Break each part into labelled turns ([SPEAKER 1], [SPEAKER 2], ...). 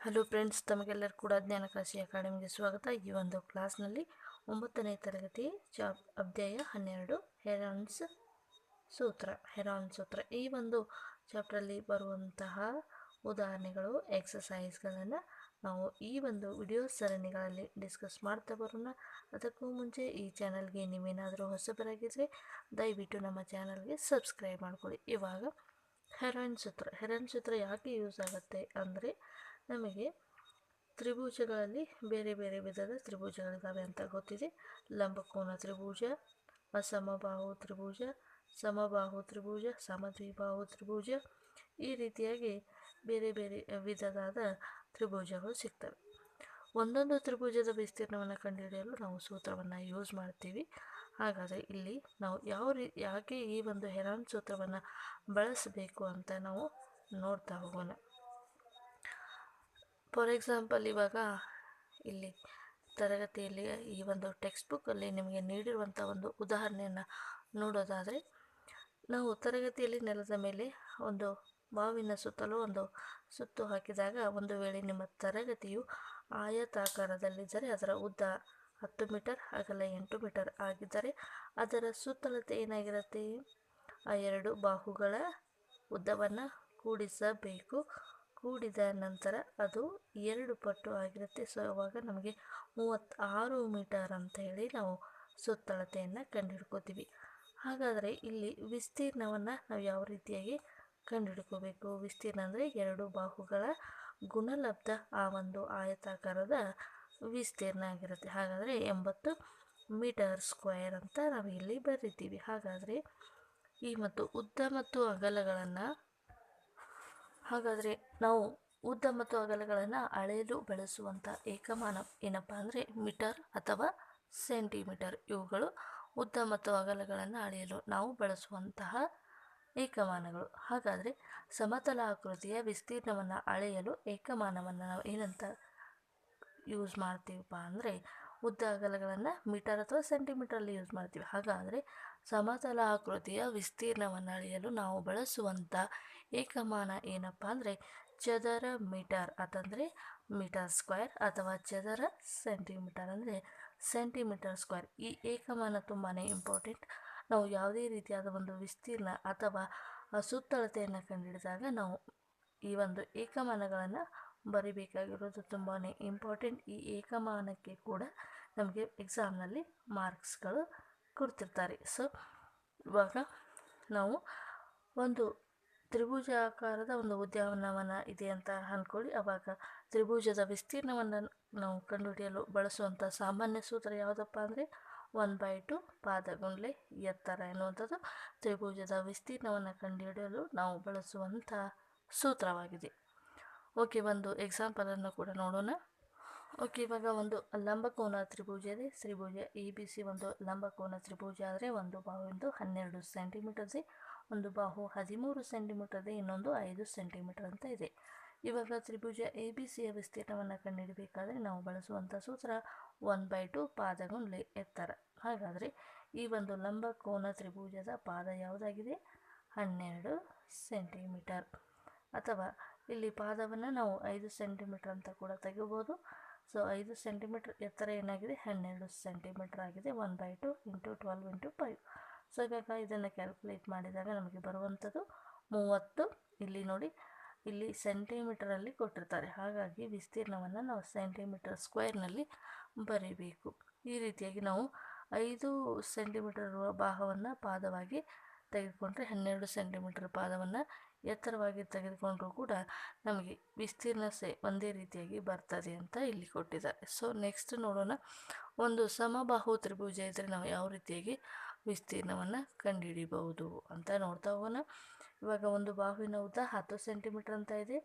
[SPEAKER 1] Hello friends ತಮಗೆಲ್ಲರೂ ಕೂಡ ಜ್ಞಾನಕಾಶಿ ಅಕಾಡೆಮಿಗೆ ಸ್ವಾಗತ. ಈ ಒಂದು ಕ್ಲಾಸ್ನಲ್ಲಿ ಒಂಬತ್ತನೇ ತರಗತಿ ಜಾಬ್ ಅಧ್ಯಾಯ ಹನ್ನೆರಡು, ಹೆರಾನ್ಸ್ ಸೂತ್ರ, ಹೆರಾನ್ ಸೂತ್ರ. ಈ ಒಂದು ಚಾಪ್ಟ್ರಲ್ಲಿ ಬರುವಂತಹ ಉದಾಹರಣೆಗಳು ಎಕ್ಸಸೈಸ್ಗಳನ್ನು ನಾವು ಈ ಒಂದು ವಿಡಿಯೋ ಸರಣಿಗಳಲ್ಲಿ ಡಿಸ್ಕಸ್ ಮಾಡ್ತಾ ಬರೋಣ. ಅದಕ್ಕೂ ಮುಂಚೆ ಈ ಚಾನಲ್ಗೆ ನೀವೇನಾದರೂ ಹೊಸಬರಾಗಿದ್ದರೆ ದಯವಿಟ್ಟು ನಮ್ಮ ಚಾನಲ್ಗೆ ಸಬ್ಸ್ಕ್ರೈಬ್ ಮಾಡ್ಕೊಳ್ಳಿ. ಇವಾಗ, ಹೆರಾನ್ ಸೂತ್ರ. ಹೆರಾನ್ ಸೂತ್ರ ಯಾಕೆ ಯೂಸ್ ಆಗುತ್ತೆ ಅಂದರೆ ನಮಗೆ ತ್ರಿಭುಜಗಳಲ್ಲಿ ಬೇರೆ ಬೇರೆ ವಿಧದ ತ್ರಿಭುಜಗಳಿದ್ದಾವೆ ಅಂತ ಗೊತ್ತಿದೆ. ಲಂಬಕೋನ ತ್ರಿಭುಜ, ಅಸಮಬಾಹು ತ್ರಿಭುಜ, ಸಮಬಾಹು ತ್ರಿಭುಜ, ಸಮದ್ವಿಬಾಹು ತ್ರಿಭುಜ ಈ ರೀತಿಯಾಗಿ ಬೇರೆ ಬೇರೆ ವಿಧದಾದ ತ್ರಿಭುಜಗಳು ಸಿಗ್ತವೆ. ಒಂದೊಂದು ತ್ರಿಭುಜದ ವಿಸ್ತೀರ್ಣವನ್ನು ಕಂಡುಹಿಡಿಯಲು ನಾವು ಸೂತ್ರವನ್ನು ಯೂಸ್ ಮಾಡ್ತೀವಿ. ಹಾಗಾದರೆ ಇಲ್ಲಿ ನಾವು ಯಾವ ರೀ, ಯಾಕೆ ಈ ಒಂದು ಹೆರಾನ್ ಸೂತ್ರವನ್ನು ಬಳಸಬೇಕು ಅಂತ ನಾವು ನೋಡ್ತಾ ಹೋಗೋಣ. ಫಾರ್ ಎಕ್ಸಾಂಪಲ್ ಇವಾಗ ಇಲ್ಲಿ ತರಗತಿಯಲ್ಲಿ ಈ ಒಂದು ಟೆಕ್ಸ್ಟ್ ಬುಕ್ಕಲ್ಲಿ ನಿಮಗೆ ನೀಡಿರುವಂಥ ಒಂದು ಉದಾಹರಣೆಯನ್ನು ನೋಡೋದಾದರೆ, ನಾವು ತರಗತಿಯಲ್ಲಿ ನೆಲದ ಮೇಲೆ ಒಂದು ಬಾವಿನ ಸುತ್ತಲೂ ಒಂದು ಸುತ್ತು ಹಾಕಿದಾಗ ಒಂದು ವೇಳೆ ನಿಮ್ಮ ತರಗತಿಯು ಆಯತಾಕಾರದಲ್ಲಿದ್ದರೆ ಅದರ ಉದ್ದ ಹತ್ತು ಮೀಟರ್ ಅಗಲ ಎಂಟು ಮೀಟರ್ ಆಗಿದ್ದರೆ ಅದರ ಸುತ್ತಲತೆ ಏನಾಗಿರುತ್ತೆ? ಆ ಎರಡು ಬಾಹುಗಳ ಉದ್ದವನ್ನು ಕೂಡಿಸಬೇಕು. ಕೂಡಿದ ನಂತರ ಅದು ಎರಡು ಪಟ್ಟು ಆಗಿರುತ್ತೆ. ಸೊ ಅವಾಗ ನಮಗೆ ಮೂವತ್ತಾರು ಮೀಟರ್ ಅಂತ ಹೇಳಿ ನಾವು ಸುತ್ತಳತೆಯನ್ನು ಕಂಡುಹಿಡ್ಕೋತೀವಿ. ಹಾಗಾದರೆ ಇಲ್ಲಿ ವಿಸ್ತೀರ್ಣವನ್ನು ನಾವು ಯಾವ ರೀತಿಯಾಗಿ ಕಂಡುಹಿಡ್ಕೋಬೇಕು? ವಿಸ್ತೀರ್ಣ ಅಂದರೆ ಎರಡು ಬಾಹುಗಳ ಗುಣಲಬ್ಧ ಆ ಒಂದು ಆಯತಾಕಾರದ ವಿಸ್ತೀರ್ಣ ಆಗಿರುತ್ತೆ. ಹಾಗಾದರೆ ಎಂಬತ್ತು ಮೀಟರ್ ಸ್ಕ್ವೇರ್ ಅಂತ ನಾವು ಇಲ್ಲಿ ಬರಿತೀವಿ. ಹಾಗಾದರೆ ಈ ಮತ್ತು ಉದ್ದ ಮತ್ತು ಅಗಲಗಳನ್ನು ಹಾಗಾದರೆ ನಾವು ಉದ್ದ ಮತ್ತು ಅಗಲಗಳನ್ನು ಅಳೆಯಲು ಬಳಸುವಂಥ ಏಕಮಾನ ಏನಪ್ಪ ಅಂದರೆ ಮೀಟರ್ ಅಥವಾ ಸೆಂಟಿಮೀಟರ್. ಇವುಗಳು ಉದ್ದ ಮತ್ತು ಅಗಲಗಳನ್ನು ಅಳೆಯಲು ನಾವು ಬಳಸುವಂತಹ ಏಕಮಾನಗಳು. ಹಾಗಾದರೆ ಸಮತಲ ಆಕೃತಿಯ ವಿಸ್ತೀರ್ಣವನ್ನು ಅಳೆಯಲು ಏಕಮಾನವನ್ನು ನಾವು ಏನಂತ ಯೂಸ್ ಮಾಡ್ತೀವಪ್ಪ ಅಂದರೆ ಉದ್ದ ಅಗಲಗಳನ್ನು ಮೀಟರ್ ಅಥವಾ ಸೆಂಟಿಮೀಟರಲ್ಲಿ ಯೂಸ್ ಮಾಡ್ತೀವಿ. ಹಾಗಾದರೆ ಸಮತಲ ಆಕೃತಿಯ ವಿಸ್ತೀರ್ಣವನ್ನು ಅಳೆಯಲು ನಾವು ಬಳಸುವಂಥ ಏಕಮಾನ ಏನಪ್ಪ ಅಂದರೆ ಚದರ ಮೀಟರ್ ಅಂತಂದರೆ ಮೀಟರ್ ಸ್ಕ್ವೇರ್ ಅಥವಾ ಚದರ ಸೆಂಟಿಮೀಟರ್ ಅಂದರೆ ಸೆಂಟಿಮೀಟರ್ ಸ್ಕ್ವೇರ್. ಈ ಏಕಮಾನ ತುಂಬಾ ಇಂಪಾರ್ಟೆಂಟ್. ನಾವು ಯಾವುದೇ ರೀತಿಯಾದ ಒಂದು ವಿಸ್ತೀರ್ಣ ಅಥವಾ ಸುತ್ತಳತೆಯನ್ನು ಕಂಡುಹಿಡಿದಾಗ ನಾವು ಈ ಒಂದು ಏಕಮಾನಗಳನ್ನು ಬರಿಬೇಕಾಗಿರೋದು ತುಂಬಾ ಇಂಪಾರ್ಟೆಂಟ್. ಈ ಏಕಮಾನಕ್ಕೆ ಕೂಡ ನಮಗೆ ಎಕ್ಸಾಮ್ನಲ್ಲಿ ಮಾರ್ಕ್ಸ್ಗಳು ಕೊಡ್ತಿರ್ತಾರೆ. ಸೊ ಇವಾಗ ನಾವು ಒಂದು ತ್ರಿಭುಜಾಕಾರದ ಒಂದು ಉದ್ಯಾನವನ ಇದೆ ಅಂತ ಅಂದ್ಕೊಳ್ಳಿ ಅವಾಗ ತ್ರಿಭುಜದ ವಿಸ್ತೀರ್ಣವನ್ನು ನಾವು ಕಂಡುಹಿಡಿಯಲು ಬಳಸುವಂಥ ಸಾಮಾನ್ಯ ಸೂತ್ರ ಯಾವುದಪ್ಪ ಅಂದರೆ ಒನ್ ಬೈ ಟು ಪಾದಗುಂಡ್ಲೆ ಎತ್ತರ ಎನ್ನುವಂಥದ್ದು. ತ್ರಿಭುಜದ ವಿಸ್ತೀರ್ಣವನ್ನು ಕಂಡುಹಿಡಿಯಲು ನಾವು ಬಳಸುವಂಥ ಸೂತ್ರವಾಗಿದೆ. ಓಕೆ ಒಂದು ಎಕ್ಸಾಂಪಲನ್ನು ಕೂಡ ನೋಡೋಣ. ಓಕೆ ಇವಾಗ ಒಂದು ಲಂಬಕೋನ ತ್ರಿಭುಜ ಇದೆ. ತ್ರಿಭುಜ ಎ ಬಿ ಸಿ ಒಂದು ಲಂಬಕೋನ ತ್ರಿಭುಜ ಆದರೆ ಒಂದು ಬಾವಿಂದು ಹನ್ನೆರಡು ಸೆಂಟಿಮೀಟರ್ ಇದೆ. ಒಂದು ಬಾಹು ಹದಿಮೂರು ಸೆಂಟಿಮೀಟರ್ ಇನ್ನೊಂದು ಐದು ಸೆಂಟಿಮೀಟರ್ ಅಂತ ಇದೆ. ಇವಾಗ ತ್ರಿಭುಜ ಎ ಬಿ ಸಿಯ ವಿಸ್ತೀರ್ಣವನ್ನು ಕಂಡುಹಿಡಬೇಕಾದ್ರೆ ನಾವು ಬಳಸುವಂಥ ಸೂತ್ರ ಒನ್ ಬೈ ಟು ಪಾದಗುಂಡ್ಲೆ ಎತ್ತರ. ಹಾಗಾದರೆ ಈ ಒಂದು ಲಂಬಕೋನ ತ್ರಿಭುಜದ ಪಾದ ಯಾವುದಾಗಿದೆ? ಹನ್ನೆರಡು ಸೆಂಟಿಮೀಟರ್. ಅಥವಾ ಇಲ್ಲಿ ಪಾದವನ್ನು ನಾವು ಐದು ಸೆಂಟಿಮೀಟರ್ ಅಂತ ಕೂಡ ತೆಗಿಬೋದು ಸೊ ಐದು ಸೆಂಟಿಮೀಟರ್ ಎತ್ತರ ಏನಾಗಿದೆ? ಹನ್ನೆರಡು ಸೆಂಟಿಮೀಟರ್ ಆಗಿದೆ. One by two into twelve into five so ಇವಾಗ ಇದನ್ನು ಕ್ಯಾಲ್ಕುಲೇಟ್ ಮಾಡಿದಾಗ ನಮಗೆ ಬರುವಂಥದ್ದು ಮೂವತ್ತು. ಇಲ್ಲಿ ನೋಡಿ, ಇಲ್ಲಿ ಸೆಂಟಿಮೀಟರಲ್ಲಿ ಕೊಟ್ಟಿರ್ತಾರೆ. ಹಾಗಾಗಿ ವಿಸ್ತೀರ್ಣವನ್ನು ನಾವು ಸೆಂಟಿಮೀಟರ್ ಸ್ಕ್ವೇರ್ನಲ್ಲಿ ಬರೀಬೇಕು. ಈ ರೀತಿಯಾಗಿ ನಾವು ಐದು ಸೆಂಟಿಮೀಟರ್ ಭಾಗವನ್ನು ಪಾದವಾಗಿ ತೆಗೆದುಕೊಂಡ್ರೆ ಹನ್ನೆರಡು ಸೆಂಟಿಮೀಟರ್ ಪಾದವನ್ನು ಎತ್ತರವಾಗಿ ತೆಗೆದುಕೊಂಡರೂ ಕೂಡ ನಮಗೆ ವಿಸ್ತೀರ್ಣ ಸೇ ಒಂದೇ ರೀತಿಯಾಗಿ ಬರ್ತದೆ ಅಂತ ಇಲ್ಲಿ ಕೊಟ್ಟಿದ್ದಾರೆ. ಸೊ ನೆಕ್ಸ್ಟ್ ನೋಡೋಣ. ಒಂದು ಸಮಬಾಹು ತ್ರಿಭುಜ ಇದ್ದರೆ ನಾವು ಯಾವ ರೀತಿಯಾಗಿ ವಿಸ್ತೀರ್ಣವನ್ನು ಕಂಡುಹಿಡಿಬಹುದು ಅಂತ ನೋಡ್ತಾ ಹೋಗೋಣ. ಇವಾಗ ಒಂದು ಬಾಹುವಿನ ಉದ್ದ ಹತ್ತು ಸೆಂಟಿಮೀಟರ್ ಅಂತ ಇದೆ.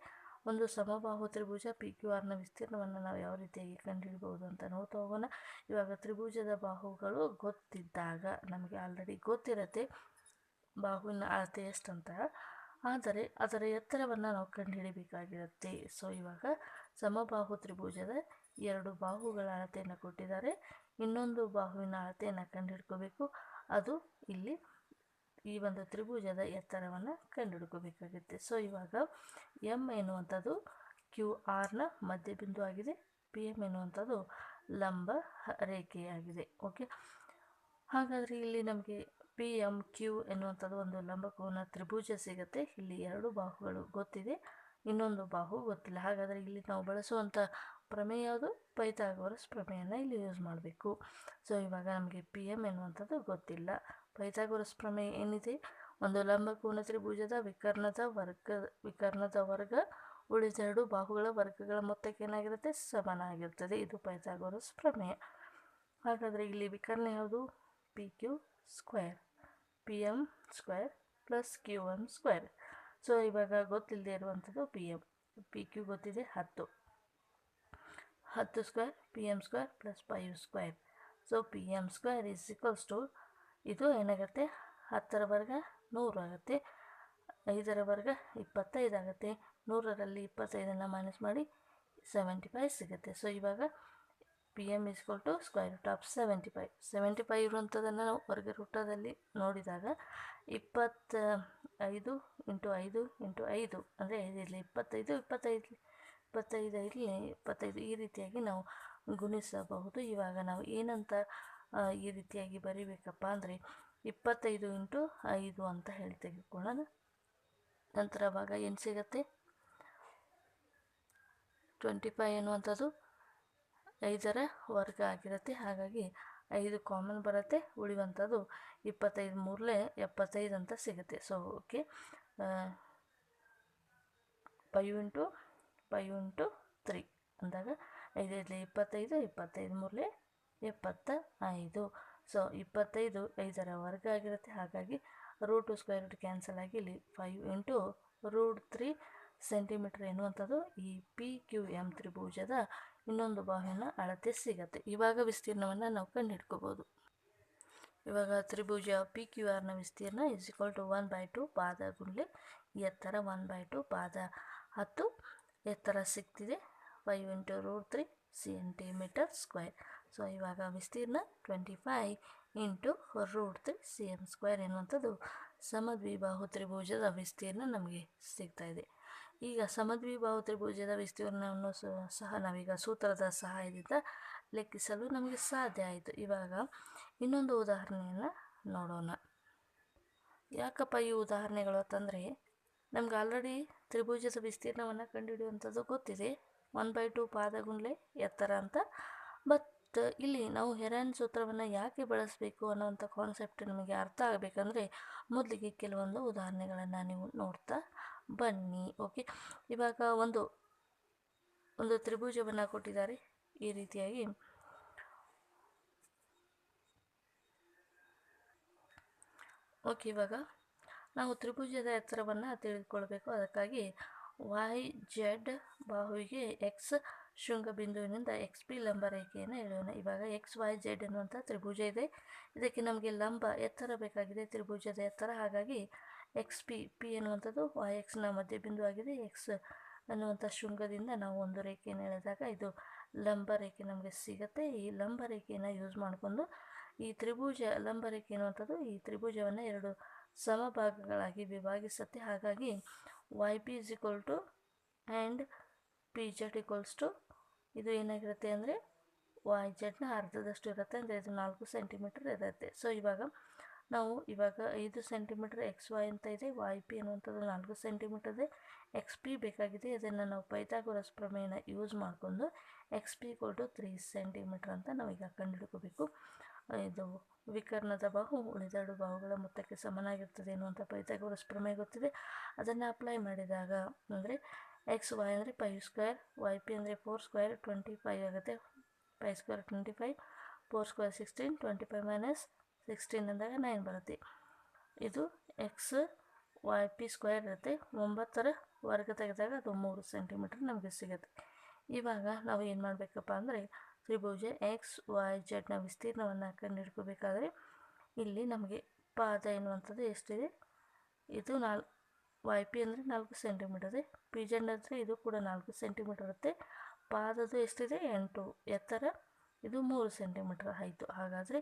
[SPEAKER 1] ಒಂದು ಸಮಬಾಹು ತ್ರಿಭುಜ ಪಿ ಕ್ಯೂ ಆರ್ನ ವಿಸ್ತೀರ್ಣವನ್ನು ನಾವು ಯಾವ ರೀತಿಯಾಗಿ ಕಂಡುಹಿಡ್ಬೋದು ಅಂತ ನೋಡ್ತಾ ಹೋಗೋಣ. ಇವಾಗ ತ್ರಿಭುಜದ ಬಾಹುಗಳು ಗೊತ್ತಿದ್ದಾಗ ನಮಗೆ ಆಲ್ರೆಡಿ ಗೊತ್ತಿರತ್ತೆ ಬಾಹುವಿನ ಅಳತೆ ಎಷ್ಟಂತ ಆದರೆ ಅದರ ಎತ್ತರವನ್ನು ನಾವು ಕಂಡುಹಿಡಿಬೇಕಾಗಿರುತ್ತೆ ಸೊ ಇವಾಗ ಸಮಬಾಹು ತ್ರಿಭುಜದ ಎರಡು ಬಾಹುಗಳ ಅಳತೆಯನ್ನು ಕೊಟ್ಟಿದ್ದಾರೆ. ಇನ್ನೊಂದು ಬಾಹುವಿನ ಅಳತೆಯನ್ನು ಕಂಡುಹಿಡ್ಕೋಬೇಕು ಅದು ಇಲ್ಲಿ ಈ ಒಂದು ತ್ರಿಭುಜದ ಎತ್ತರವನ್ನು ಕಂಡುಹಿಡ್ಕೋಬೇಕಾಗುತ್ತೆ ಸೊ ಇವಾಗ ಎಂ ಎನ್ನುವಂಥದ್ದು ಕ್ಯೂ ಆರ್ನ ಮಧ್ಯಬಿಂದು ಆಗಿದೆ. ಪಿ ಎಂ ಎನ್ನುವಂಥದ್ದು ಲಂಬ ರೇಖೆಯಾಗಿದೆ. ಓಕೆ ಹಾಗಾದರೆ ಇಲ್ಲಿ ನಮಗೆ ಪಿ ಎಂ ಕ್ಯೂ ಎನ್ನುವಂಥದ್ದು ಒಂದು ಲಂಬಕೋನ ತ್ರಿಭುಜ ಸಿಗುತ್ತೆ. ಇಲ್ಲಿ ಎರಡು ಬಾಹುಗಳು ಗೊತ್ತಿದೆ. ಇನ್ನೊಂದು ಬಾಹು ಗೊತ್ತಿಲ್ಲ. ಹಾಗಾದರೆ ಇಲ್ಲಿ ನಾವು ಬಳಸುವಂಥ ಪ್ರಮೇಯ ಯಾವುದು? ಪೈಥಾಗೋರಸ್ ಪ್ರಮೇಯನ ಇಲ್ಲಿ ಯೂಸ್ ಮಾಡಬೇಕು. ಸೊ ಇವಾಗ ನಮಗೆ ಪಿ ಎಂ ಎನ್ನುವಂಥದ್ದು ಗೊತ್ತಿಲ್ಲ. ಪೈಥಾಗೋರಸ್ ಪ್ರಮೇಯ ಏನಿದೆ? ಒಂದು ಲಂಬ ಕೋನ ತ್ರಿಭುಜದ ವಿಕರ್ಣದ ವರ್ಗ ವಿಕರ್ಣದ ವರ್ಗ ಉಳಿದ ಎರಡು ಬಾಹುಗಳ ವರ್ಗಗಳ ಮೊತ್ತಕ್ಕೆ ಏನಾಗಿರುತ್ತೆ? ಸಮನಾಗಿರ್ತದೆ. ಇದು ಪೈಥಾಗೋರಸ್ ಪ್ರಮೇಯ. ಹಾಗಾದರೆ ಇಲ್ಲಿ ವಿಕರ್ಣ ಯಾವುದು? P Q square P M square plus Q M square so ಇವಾಗ ಗೊತ್ತಿಲ್ಲದೆ ಇರುವಂಥದ್ದು ಪಿ ಎಂ ಪಿ ಕ್ಯೂ ಗೊತ್ತಿದೆ ಹತ್ತು. ಹತ್ತು square P M square plus five square. So P M square is equals to ಇದು ಏನಾಗುತ್ತೆ? ಹತ್ತರ ವರ್ಗ ನೂರು ಆಗುತ್ತೆ. ಐದರ ವರ್ಗ ಇಪ್ಪತ್ತೈದು ಆಗುತ್ತೆ. ನೂರರಲ್ಲಿ ಇಪ್ಪತ್ತೈದನ್ನು ಮೈನಸ್ ಮಾಡಿ ಸೆವೆಂಟಿ ಫೈವ್ ಸಿಗುತ್ತೆ. ಸೊ ಇವಾಗ P M is equal to square root of seventy five seventy five ಇರುವಂಥದ್ದನ್ನು ನಾವು ವರ್ಗ ರೂಟದಲ್ಲಿ ನೋಡಿದಾಗ ಇಪ್ಪತ್ತ ಐದು ಇಂಟು ಐದು ಇಂಟು ಐದು. ಅಂದರೆ ಇಲ್ಲಿ ಇಪ್ಪತ್ತೈದು ಇಪ್ಪತ್ತೈದು ಇಪ್ಪತ್ತೈದು ಇಲ್ಲಿ ಇಪ್ಪತ್ತೈದು ಈ ರೀತಿಯಾಗಿ ನಾವು ಗುಣಿಸಬಹುದು. ಇವಾಗ ನಾವು ಏನಂತ ಈ ರೀತಿಯಾಗಿ ಬರಿಬೇಕಪ್ಪ ಅಂದರೆ ಇಪ್ಪತ್ತೈದು ಇಂಟು ಐದು ಅಂತ ಹೇಳಿ ತೆಗೆದುಕೊಳ್ಳೋಣ. ನಂತರ ಅವಾಗ ಏನು ಸಿಗತ್ತೆ? ಟ್ವೆಂಟಿ ಫೈವ್ ಎನ್ನುವಂಥದ್ದು ಐದರ ವರ್ಗ ಆಗಿರುತ್ತೆ. ಹಾಗಾಗಿ ಐದು ಕಾಮನ್ ಬರುತ್ತೆ ಉಳಿಯುವಂಥದ್ದು ಇಪ್ಪತ್ತೈದು ಮೂರಲೇ ಎಪ್ಪತ್ತೈದು ಅಂತ ಸಿಗುತ್ತೆ. So okay five into five into three ಅಂದಾಗ ಐದೈದು ಇಪ್ಪತ್ತೈದು ಇಪ್ಪತ್ತೈದು ಮೂರಲೆ ಎಪ್ಪತ್ತ ಐದು ಸೊ ಇಪ್ಪತ್ತೈದು ಐದರ ವರ್ಗ ಆಗಿರುತ್ತೆ. ಹಾಗಾಗಿ ರೂಟು ಸ್ಕ್ವೇರ್ ರೂಟ್ ಕ್ಯಾನ್ಸಲ್ ಆಗಿ ಇಲ್ಲಿ five into root three centimetre ಎನ್ನುವಂಥದ್ದು ಈ ಪಿ ಕ್ಯೂ ಎಂ ತ್ರಿಭುಜದ ಇನ್ನೊಂದು ಬಾಹ್ಯನ ಅಳತೆ ಸಿಗತ್ತೆ. ಇವಾಗ ವಿಸ್ತೀರ್ಣವನ್ನು ನಾವು ಕಂಡುಹಿಡ್ಕೋಬೋದು. ಇವಾಗ ತ್ರಿಭುಜ ಪಿ ಕ್ಯೂ ಆರ್ನ ವಿಸ್ತೀರ್ಣ is equal to one by two ಪಾದ ಗುಂಡ್ಲೆ ಎತ್ತರ ಒನ್ ಬೈ ಟು ಪಾದ ಹತ್ತು. ಎತ್ತರ ಸಿಗ್ತಿದೆ. Five into root three centimetre square so ಇವಾಗ ವಿಸ್ತೀರ್ಣ twenty five into root three C M square ಎನ್ನುವಂಥದ್ದು ಸಮದ್ವಿಬಾಹು ತ್ರಿಭುಜದ ವಿಸ್ತೀರ್ಣ ನಮಗೆ ಸಿಗ್ತಾ ಇದೆ. ಈಗ ಸಮದ್ವಿಬಾಹು ತ್ರಿಭುಜದ ವಿಸ್ತೀರ್ಣವನ್ನು ಸಹ ನಾವೀಗ ಸೂತ್ರದ ಸಹಾಯದಿಂದ ಲೆಕ್ಕಿಸಲು ನಮಗೆ ಸಾಧ್ಯ ಆಯಿತು. ಇವಾಗ ಇನ್ನೊಂದು ಉದಾಹರಣೆಯನ್ನು ನೋಡೋಣ. ಯಾಕಪ್ಪ ಈ ಉದಾಹರಣೆಗಳು ಅಂತಂದರೆ ನಮ್ಗೆ ಆಲ್ರೆಡಿ ತ್ರಿಭುಜದ ವಿಸ್ತೀರ್ಣವನ್ನು ಕಂಡುಹಿಡಿಯುವಂಥದ್ದು ಗೊತ್ತಿದೆ. ಒನ್ ಬೈ ಟು ಪಾದಗುಂಡ್ಲೆ ಎತ್ತರ ಅಂತ. ಬಟ್ ಇಲ್ಲಿ ನಾವು ಹೆರಾನ್ ಸೂತ್ರವನ್ನು ಯಾಕೆ ಬಳಸಬೇಕು ಅನ್ನೋವಂಥ ಕಾನ್ಸೆಪ್ಟ್ ನಿಮಗೆ ಅರ್ಥ ಆಗಬೇಕಂದ್ರೆ, ಮೊದಲಿಗೆ ಕೆಲವೊಂದು ಉದಾಹರಣೆಗಳನ್ನು ನೀವು ನೋಡ್ತಾ ಬನ್ನಿ ಓಕೆ ಇವಾಗ ಒಂದು ಒಂದು ತ್ರಿಭುಜವನ್ನು ಕೊಟ್ಟಿದ್ದಾರೆ ಈ ರೀತಿಯಾಗಿ. ಓಕೆ ಇವಾಗ ನಾವು ತ್ರಿಭುಜದ ಎತ್ತರವನ್ನು ತಿಳಿದುಕೊಳ್ಬೇಕು. ಅದಕ್ಕಾಗಿ ವೈ ಜೆಡ್ ಬಾಹುವಿಗೆ ಎಕ್ಸ್ ಶೃಂಗ ಬಿಂದುವಿನಿಂದ ಎಕ್ಸ್ ಪಿ ಲಂಬ ರೇಖೆಯನ್ನು ಎಳೆಯೋಣ. ಇವಾಗ ಎಕ್ಸ್ ವೈ ಜೆಡ್ ಎನ್ನುವಂಥ ತ್ರಿಭುಜ ಇದೆ. ಇದಕ್ಕೆ ನಮಗೆ ಲಂಬ ಎತ್ತರ ಬೇಕಾಗಿದೆ. ತ್ರಿಭುಜದ ಎತ್ತರ, ಹಾಗಾಗಿ ಎಕ್ಸ್ ಪಿ ಪಿ ಎನ್ನುವಂಥದ್ದು ವೈ ಎಕ್ಸ್ನ ಮಧ್ಯಬಿಂದು ಆಗಿದೆ ಎಕ್ಸ್ ಅನ್ನುವಂಥ ಶೃಂಗದಿಂದ ನಾವು ಒಂದು ರೇಖೆಯನ್ನು ಎಳೆದಾಗ ಇದು ಲಂಬ ರೇಖೆ ನಮಗೆ ಸಿಗುತ್ತೆ. ಈ ಲಂಬ ರೇಖೆಯನ್ನು ಯೂಸ್ ಮಾಡಿಕೊಂಡು ಈ ತ್ರಿಭುಜ, ಲಂಬ ರೇಖೆ ಅನ್ನುವಂಥದ್ದು ಈ ತ್ರಿಭುಜವನ್ನು ಎರಡು ಸಮಭಾಗಗಳಾಗಿ ವಿಭಾಗಿಸುತ್ತೆ. ಹಾಗಾಗಿ Y P is equal to and P Z equals to ಇದು ಏನಾಗಿರುತ್ತೆ ಅಂದರೆ ವೈ ಜೆಡ್ನ ಅರ್ಧದಷ್ಟು ಇರುತ್ತೆ ಅಂದರೆ ಇದು ನಾಲ್ಕು ಸೆಂಟಿಮೀಟರ್ ಇರುತ್ತೆ. ಸೊ ಇವಾಗ ನಾವು ಇವಾಗ ಐದು ಸೆಂಟಿಮೀಟರ್ ಎಕ್ಸ್ ವೈ ಅಂತ ಇದೆ. ವೈ ಪಿ ಅನ್ನುವಂಥದ್ದು ನಾಲ್ಕು ಸೆಂಟಿಮೀಟರ್ ಇದೆ. ಎಕ್ಸ್ ಪಿ ಬೇಕಾಗಿದೆ. ಇದನ್ನು ನಾವು ಪೈಥಾಗೋರಸ್ ಪ್ರಮೇಯನ ಯೂಸ್ ಮಾಡಿಕೊಂಡು ಎಕ್ಸ್ ಪಿ ಕೊಟ್ಟು ತ್ರೀ ಸೆಂಟಿಮೀಟ್ರ್ ಅಂತ ನಾವೀಗ ಕಂಡುಹಿಡ್ಕೋಬೇಕು ಇದು ವಿಕರ್ಣದ ಬಾಹು ಉಳಿದೆರಡು ಬಾಹುಗಳ ಮೊತ್ತಕ್ಕೆ ಸಮನಾಗಿರ್ತದೆ ಎನ್ನುವಂಥ ಪೈಥಾಗೋರಸ್ ಪ್ರಮೇಯ ಗೊತ್ತಿದೆ. ಅದನ್ನು ಅಪ್ಲೈ ಮಾಡಿದಾಗ ಅಂದರೆ ಎಕ್ಸ್ ವೈ ಅಂದರೆ ಫೈವ್ ಸ್ಕ್ವೇರ್ ವೈ ಪಿ ಅಂದರೆ ಫೋರ್ ಸ್ಕ್ವೇರ್ ಟ್ವೆಂಟಿ ಫೈವ್ ಆಗುತ್ತೆ. Five square twenty five four square sixteen twenty five minus sixteen ಅಂದಾಗ ನೈನ್ ಬರುತ್ತೆ. ಇದು ಎಕ್ಸ್ ವೈ ಪಿ ಸ್ಕ್ವೇರ್ ಇರುತ್ತೆ. ಒಂಬತ್ತರ ವರ್ಗ ತೆಗೆದಾಗ ಅದು ಮೂರು ಸೆಂಟಿಮೀಟರ್ ನಮಗೆ ಸಿಗುತ್ತೆ. ಇವಾಗ ನಾವು ಏನು ಮಾಡಬೇಕಪ್ಪ ಅಂದರೆ ತ್ರಿಭುಜ ಎಕ್ಸ್, ವೈ ಜೆಡ್ನ ವಿಸ್ತೀರ್ಣವನ್ನು ಕಂಡುಹಿಡ್ಕೋಬೇಕಾದ್ರೆ ಇಲ್ಲಿ ನಮಗೆ ಪಾದ ಎನ್ನುವಂಥದ್ದು ಎಷ್ಟಿದೆ? ಇದು ನಾಲ್, ವೈ ಪಿ ಅಂದರೆ ನಾಲ್ಕು ಸೆಂಟಿಮೀಟರ್. ಇದೆ ಪಿ ಜೆಡ್ ಅಂದರೆ ಇದು ಕೂಡ ನಾಲ್ಕು ಸೆಂಟಿಮೀಟರ್ ಇರುತ್ತೆ. ಪಾದದ್ದು ಎಷ್ಟಿದೆ? ಎಂಟು. ಎತ್ತರ? ಇದು ಮೂರು ಸೆಂಟಿಮೀಟರ್ ಆಯಿತು. ಹಾಗಾದರೆ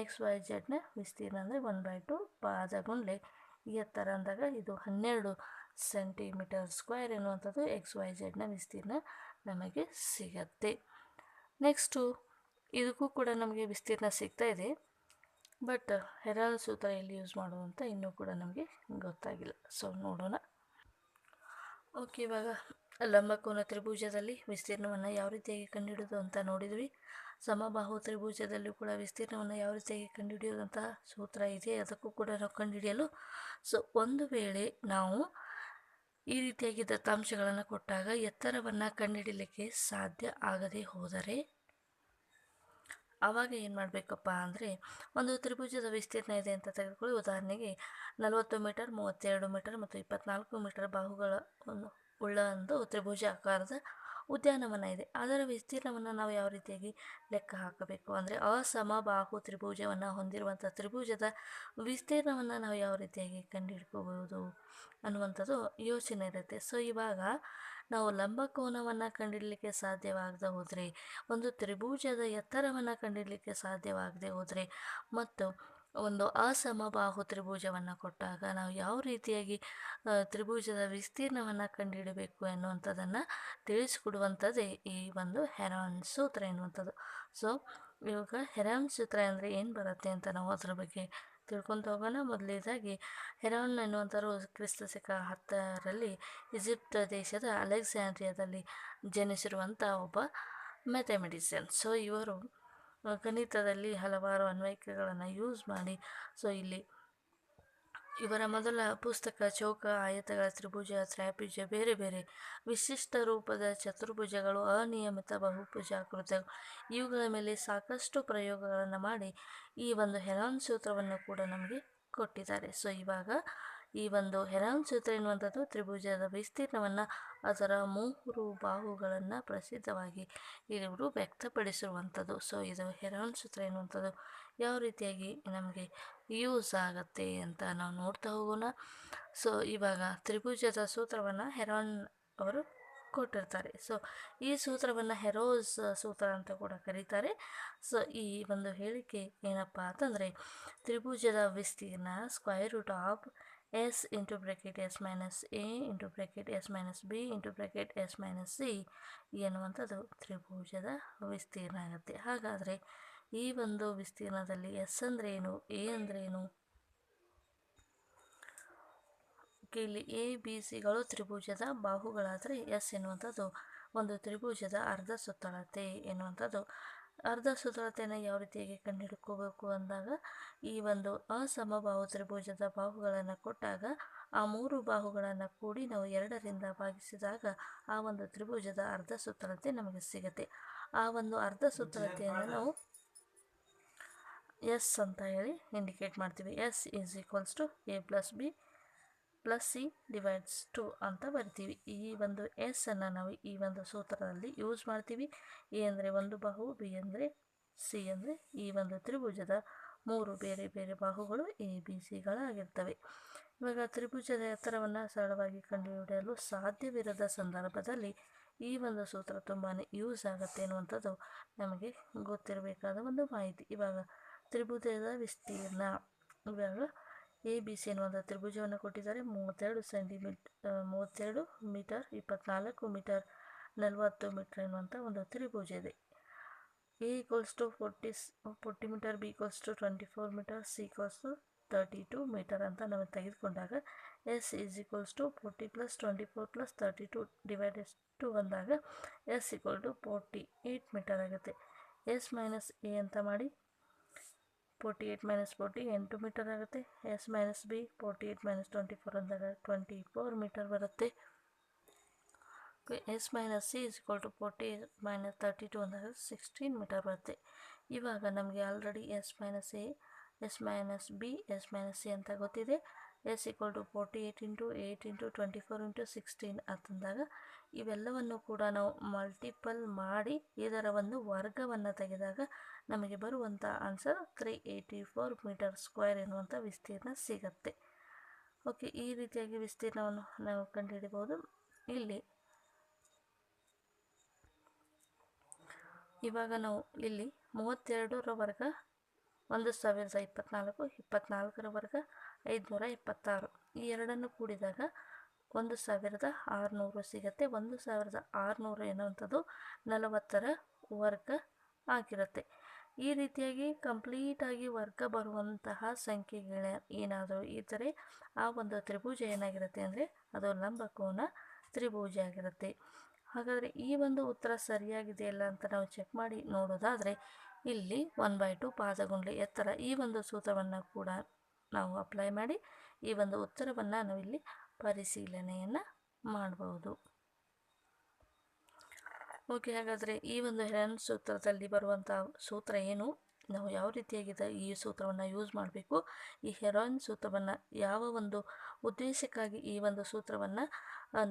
[SPEAKER 1] ಎಕ್ಸ್, ವೈ ಜೆಡ್ನ ವಿಸ್ತೀರ್ಣ ಅಂದರೆ ಒನ್ ಬೈ ಟು ಪಾದ ಗುಂಡ್ಲೆ. ಎತ್ತರ ಅಂದಾಗ ಇದು ಹನ್ನೆರಡು ಸೆಂಟಿಮೀಟರ್ ಸ್ಕ್ವೇರ್ ಎನ್ನುವಂಥದ್ದು ಎಕ್ಸ್, ವೈ ಝೆಡ್ನ ವಿಸ್ತೀರ್ಣ ನಮಗೆ ಸಿಗತ್ತೆ. ನೆಕ್ಸ್ಟು ಇದಕ್ಕೂ ಕೂಡ ನಮಗೆ ವಿಸ್ತೀರ್ಣ ಸಿಗ್ತಾ ಇದೆ. ಬಟ್ ಹೆರಾಲ್ ಸೂತ್ರ ಎಲ್ಲಿ ಯೂಸ್ ಮಾಡೋದು ಅಂತ ಇನ್ನೂ ಕೂಡ ನಮಗೆ ಗೊತ್ತಾಗಿಲ್ಲ. ಸೊ, ನೋಡೋಣ. ಓಕೆ, ಇವಾಗ ಲಂಬಕೋನ ತ್ರಿಭುಜದಲ್ಲಿ ವಿಸ್ತೀರ್ಣವನ್ನು ಯಾವ ರೀತಿಯಾಗಿ ಕಂಡುಹಿಡಿಯೋದು ಅಂತ ನೋಡಿದ್ವಿ. ಸಮಬಾಹು ತ್ರಿಭುಜದಲ್ಲೂ ಕೂಡ ವಿಸ್ತೀರ್ಣವನ್ನು ಯಾವ ರೀತಿಯಾಗಿ ಕಂಡುಹಿಡಿಯೋದಂತಹ ಸೂತ್ರ ಇದೆ. ಅದಕ್ಕೂ ಕೂಡ ನಾವು ಕಂಡುಹಿಡಿಯಲು. ಸೊ, ಒಂದು ವೇಳೆ ನಾವು ಈ ರೀತಿಯಾಗಿ ದತ್ತಾಂಶಗಳನ್ನು ಕೊಟ್ಟಾಗ ಎತ್ತರವನ್ನು ಕಂಡುಹಿಡಿಯಲಿಕ್ಕೆ ಸಾಧ್ಯ ಆಗದೆ ಹೋದರೆ ಆವಾಗ ಏನು ಮಾಡಬೇಕಪ್ಪ ಅಂದರೆ, ಒಂದು ತ್ರಿಭುಜದ ವಿಸ್ತೀರ್ಣ ಇದೆ ಅಂತ ತೆಗೆದುಕೊಳ್ಳಿ. ಉದಾಹರಣೆಗೆ ನಲವತ್ತು ಮೀಟರ್, ಮೂವತ್ತೆರಡು ಮೀಟರ್ ಮತ್ತು ಇಪ್ಪತ್ನಾಲ್ಕು ಮೀಟರ್ ಬಾಹುಗಳ ಒಂದು ಉಳ್ಳ ಒಂದು ತ್ರಿಭುಜ ಆಕಾರದ ಉದ್ಯಾನವನ ಇದೆ. ಅದರ ವಿಸ್ತೀರ್ಣವನ್ನು ನಾವು ಯಾವ ರೀತಿಯಾಗಿ ಲೆಕ್ಕ ಹಾಕಬೇಕು ಅಂದರೆ, ಅಸಮಬಾಹು ತ್ರಿಭುಜವನ್ನು ಹೊಂದಿರುವಂಥ ತ್ರಿಭುಜದ ವಿಸ್ತೀರ್ಣವನ್ನು ನಾವು ಯಾವ ರೀತಿಯಾಗಿ ಕಂಡುಹಿಡ್ಕೋಬಹುದು ಅನ್ನುವಂಥದ್ದು ಯೋಚನೆ ಇರುತ್ತೆ. ಸೊ ಇವಾಗ ನಾವು ಲಂಬಕೋನವನ್ನು ಕಂಡಿಡಲಿಕ್ಕೆ ಸಾಧ್ಯವಾಗದೆ ಹೋದರೆ, ಒಂದು ತ್ರಿಭುಜದ ಎತ್ತರವನ್ನು ಕಂಡಿಡಲಿಕ್ಕೆ ಸಾಧ್ಯವಾಗದೆ ಹೋದರೆ, ಮತ್ತು ಒಂದು ಅಸಮಬಾಹು ತ್ರಿಭುಜವನ್ನು ಕೊಟ್ಟಾಗ ನಾವು ಯಾವ ರೀತಿಯಾಗಿ ತ್ರಿಭುಜದ ವಿಸ್ತೀರ್ಣವನ್ನು ಕಂಡುಹಿಡಬೇಕು ಎನ್ನುವಂಥದ್ದನ್ನು ತಿಳಿಸಿಕೊಡುವಂಥದ್ದೇ ಈ ಒಂದು ಹೆರಾನ್ ಸೂತ್ರ ಎನ್ನುವಂಥದ್ದು. ಸೊ ಇವಾಗ ಹೆರಾನ್ ಸೂತ್ರ ಅಂದರೆ ಏನು ಬರುತ್ತೆ ಅಂತ ನಾವು ಅದರ ಬಗ್ಗೆ ತಿಳ್ಕೊತ ಹೋಗೋಣ ಮೊದಲನೇದಾಗಿ ಹೆರೋನ್ ಎನ್ನುವಂಥವರು ಕ್ರಿಸ್ತ ಶಕ ಹತ್ತರಲ್ಲಿ ಈಜಿಪ್ಟ್ ದೇಶದ ಅಲೆಕ್ಸಾಂಡ್ರಿಯಾದಲ್ಲಿ ಜನಿಸಿರುವಂಥ ಒಬ್ಬ ಮ್ಯಾಥಮೆಟಿಷಿಯನ್. ಸೊ, ಇವರು ಗಣಿತದಲ್ಲಿ ಹಲವಾರು ಅನ್ವಯಿಕೆಗಳನ್ನು ಯೂಸ್ ಮಾಡಿ. ಸೊ, ಇಲ್ಲಿ ಇವರ ಮೊದಲ ಪುಸ್ತಕ ಚೌಕ, ಆಯತಗಳ ತ್ರಿಭುಜ ತ್ರಾಪಿಜ ಬೇರೆ ಬೇರೆ ವಿಶಿಷ್ಟ ರೂಪದ ಚತುರ್ಭುಜಗಳು, ಅನಿಯಮಿತ ಬಹುಭುಜಾಕೃತಿಗಳು. ಇವುಗಳ ಮೇಲೆ ಸಾಕಷ್ಟು ಪ್ರಯೋಗಗಳನ್ನು ಮಾಡಿ ಈ ಒಂದು ಹೆರಾನ್ ಸೂತ್ರವನ್ನು ಕೂಡ ನಮಗೆ ಕೊಟ್ಟಿದ್ದಾರೆ. ಸೊ ಇವಾಗ ಈ ಒಂದು ಹೆರಾನ್ ಸೂತ್ರ ಎನ್ನುವಂಥದ್ದು ತ್ರಿಭುಜದ ವಿಸ್ತೀರ್ಣವನ್ನು ಅದರ ಮೂರು ಬಾಹುಗಳನ್ನು ಪ್ರಸಿದ್ಧವಾಗಿ ಇವರು ವ್ಯಕ್ತಪಡಿಸಿರುವಂಥದ್ದು. ಸೊ ಇದು ಹೆರಾನ್ ಸೂತ್ರ ಎನ್ನುವಂಥದ್ದು. ಯಾವ ರೀತಿಯಾಗಿ ನಮಗೆ ಯೂಸ್ ಆಗುತ್ತೆ ಅಂತ ನಾವು ನೋಡ್ತಾ ಹೋಗೋಣ. ಸೊ ಇವಾಗ ತ್ರಿಭುಜದ ಸೂತ್ರವನ್ನು ಹೆರಾನ್ ಅವರು ಕೊಟ್ಟಿರ್ತಾರೆ. ಸೊ ಈ ಸೂತ್ರವನ್ನು ಹೆರೋಸ್ ಸೂತ್ರ ಅಂತ ಕೂಡ ಕರೀತಾರೆ. ಸೊ ಈ ಒಂದು ಹೇಳಿಕೆ ಏನಪ್ಪ ಅಂತಂದರೆ, ತ್ರಿಭುಜದ ವಿಸ್ತೀರ್ಣ square root of S into bracket S minus A into bracket S minus B into bracket S minus C ಎನ್ನುವಂಥದ್ದು ತ್ರಿಭುಜದ ವಿಸ್ತೀರ್ಣ ಆಗುತ್ತೆ. ಹಾಗಾದರೆ ಈ ಒಂದು ವಿಸ್ತೀರ್ಣದಲ್ಲಿ ಎಸ್ ಅಂದ್ರೆ ಏನು ಎ ಅಂದರೆ ಏನು ಇಲ್ಲಿ ಎ ಬಿ ಸಿಗಳು ತ್ರಿಭುಜದ ಬಾಹುಗಳಾದರೆ ಎಸ್ ಎನ್ನುವಂಥದ್ದು. ಒಂದು ತ್ರಿಭುಜದ ಅರ್ಧ ಸುತ್ತಳತೆ ಎನ್ನುವಂಥದ್ದು. ಅರ್ಧ ಸುತ್ತಳತೆಯನ್ನು ಯಾವ ರೀತಿಯಾಗಿ ಕಂಡುಹಿಡ್ಕೋಬೇಕು ಅಂದಾಗ, ಈ ಒಂದು ಅಸಮಬಾಹು ತ್ರಿಭುಜದ ಬಾಹುಗಳನ್ನು ಕೊಟ್ಟಾಗ, ಆ ಮೂರು ಬಾಹುಗಳನ್ನು ಕೂಡಿ ನಾವು ಎರಡರಿಂದ ಭಾಗಿಸಿದಾಗ, ಆ ಒಂದು ತ್ರಿಭುಜದ ಅರ್ಧ ಸುತ್ತಳತೆ ನಮಗೆ ಸಿಗುತ್ತೆ. ಆ ಒಂದು ಅರ್ಧ ಸುತ್ತಳತೆಯನ್ನು ನಾವು ಎಸ್ ಅಂತ ಹೇಳಿ ಇಂಡಿಕೇಟ್ ಮಾಡ್ತೀವಿ. S is equals to A plus B plus C divides two ಅಂತ ಬರ್ತೀವಿ. ಈ ಒಂದು ಎಸ್ ಅನ್ನು ನಾವು ಈ ಒಂದು ಸೂತ್ರದಲ್ಲಿ ಯೂಸ್ ಮಾಡ್ತೀವಿ. ಎ ಅಂದರೆ ಒಂದು ಬಾಹು, ಬಿ ಅಂದರೆ ಸಿ ಅಂದರೆ ಈ ಒಂದು ತ್ರಿಭುಜದ ಮೂರು ಬೇರೆ ಬೇರೆ ಬಾಹುಗಳು ಎ, ಬಿ ಸಿಗಳಾಗಿರ್ತವೆ ಇವಾಗ ತ್ರಿಭುಜದ ಎತ್ತರವನ್ನು ಸರಳವಾಗಿ ಕಂಡುಹಿಡಿಯಲು ಸಾಧ್ಯವಿರದ ಸಂದರ್ಭದಲ್ಲಿ ಈ ಒಂದು ಸೂತ್ರ ತುಂಬಾ ಯೂಸ್ ಆಗುತ್ತೆ ಅನ್ನುವಂಥದ್ದು ನಮಗೆ ಗೊತ್ತಿರಬೇಕಾದ ಒಂದು ಮಾಹಿತಿ. ಇವಾಗ ತ್ರಿಭುಜದ ವಿಸ್ತೀರ್ಣ. ಇವಾಗ ಎ, ಬಿ, ಸಿ ಎನ್ನುವಂಥ ತ್ರಿಭುಜವನ್ನು ಕೊಟ್ಟಿದ್ದಾರೆ. ಮೂವತ್ತೆರಡು ಸೆಂಟಿಮೀಟ್ ಮೂವತ್ತೆರಡು ಮೀಟರ್, ಇಪ್ಪತ್ನಾಲ್ಕು ಮೀಟರ್, ನಲವತ್ತು ಮೀಟರ್ ಎನ್ನುವಂಥ ಒಂದು ತ್ರಿಭುಜ ಇದೆ. A equals to forty forty metre, B equals to twenty four metre, C equals to thirty two metre ಅಂತ ನಾವು ತೆಗೆದುಕೊಂಡಾಗ S is equals to forty plus twenty four plus thirty two divided two ಬಂದಾಗ S equal to forty eight metre ಆಗುತ್ತೆ. S minus A ಅಂತ ಮಾಡಿ forty eight minus forty ಎಂಟು metre ಆಗುತ್ತೆ. S minus B forty eight minus twenty four ಅಂದಾಗ twenty four metre ಬರುತ್ತೆ. S minus C is equal to forty minus thirty two ಅಂದಾಗ sixteen metre ಬರುತ್ತೆ. ಇವಾಗ ನಮಗೆ already S minus A S minus B S minus C ಅಂತ ಗೊತ್ತಿದೆ. S equal to forty eight into eight into twenty four into sixteen ಅಂತಂದಾಗ ಇವೆಲ್ಲವನ್ನು ಕೂಡ ನಾವು ಮಲ್ಟಿಪಲ್ ಮಾಡಿ ಇದರ ಒಂದು ವರ್ಗವನ್ನು ತೆಗೆದಾಗ ನಮಗೆ ಬರುವಂಥ answer three eighty four metre square ಎನ್ನುವಂಥ ವಿಸ್ತೀರ್ಣ ಸಿಗತ್ತೆ. ಓಕೆ ಈ ರೀತಿಯಾಗಿ ವಿಸ್ತೀರ್ಣವನ್ನು ನಾವು ಕಂಡುಹಿಡಿಬೋದು ಇಲ್ಲಿ ಇವಾಗ ನಾವು ಇಲ್ಲಿ ಮೂವತ್ತೆರಡರ ವರ್ಗ, ಒಂದು ಸಾವಿರದ ಇಪ್ಪತ್ತ್ನಾಲ್ಕು ಇಪ್ಪತ್ತ್ನಾಲ್ಕರ ವರ್ಗ ಐದುನೂರ ಇಪ್ಪತ್ತಾರು ಈ ಎರಡನ್ನು ಕೂಡಿದಾಗ ಒಂದು ಸಾವಿರದ ಆರುನೂರು ಸಿಗುತ್ತೆ. ಒಂದು ಸಾವಿರದ ಆರುನೂರು ಎನ್ನುವಂಥದ್ದು ನಲವತ್ತರ ವರ್ಗ ಆಗಿರುತ್ತೆ. ಈ ರೀತಿಯಾಗಿ ಕಂಪ್ಲೀಟಾಗಿ ವರ್ಗ ಬರುವಂತಹ ಸಂಖ್ಯೆಗಳ ಏನಾದರೂ ಇದ್ದರೆ ಆ ಒಂದು ತ್ರಿಭುಜ ಏನಾಗಿರುತ್ತೆ ಅಂದರೆ ಅದು ಲಂಬಕೋನ ತ್ರಿಭುಜ ಆಗಿರುತ್ತೆ. ಹಾಗಾದರೆ ಈ ಒಂದು ಉತ್ತರ ಸರಿಯಾಗಿದೆಯಲ್ಲ ಅಂತ ನಾವು ಚೆಕ್ ಮಾಡಿ ನೋಡೋದಾದರೆ ಇಲ್ಲಿ ಒನ್ ಬೈ ಟು ಪಾದಗುಂಡ್ಲಿ ಎತ್ತರ ಈ ಒಂದು ಸೂತ್ರವನ್ನು ಕೂಡ ನಾವು ಅಪ್ಲೈ ಮಾಡಿ ಈ ಒಂದು ಉತ್ತರವನ್ನು ನಾವಿಲ್ಲಿ ಪರಿಶೀಲನೆಯನ್ನು ಮಾಡಬಹುದು ಓಕೆ ಹಾಗಾದರೆ ಈ ಒಂದು ಹೆರನ್ ಸೂತ್ರದಲ್ಲಿ ಬರುವಂಥ ಸೂತ್ರ ಏನು? ನಾವು ಯಾವ ರೀತಿಯಾಗಿದೆ ಈ ಸೂತ್ರವನ್ನು ಯೂಸ್ ಮಾಡಬೇಕು? ಈ ಹೆರಾಯಿನ್ ಸೂತ್ರವನ್ನು ಯಾವ ಒಂದು ಉದ್ದೇಶಕ್ಕಾಗಿ ಈ ಒಂದು ಸೂತ್ರವನ್ನು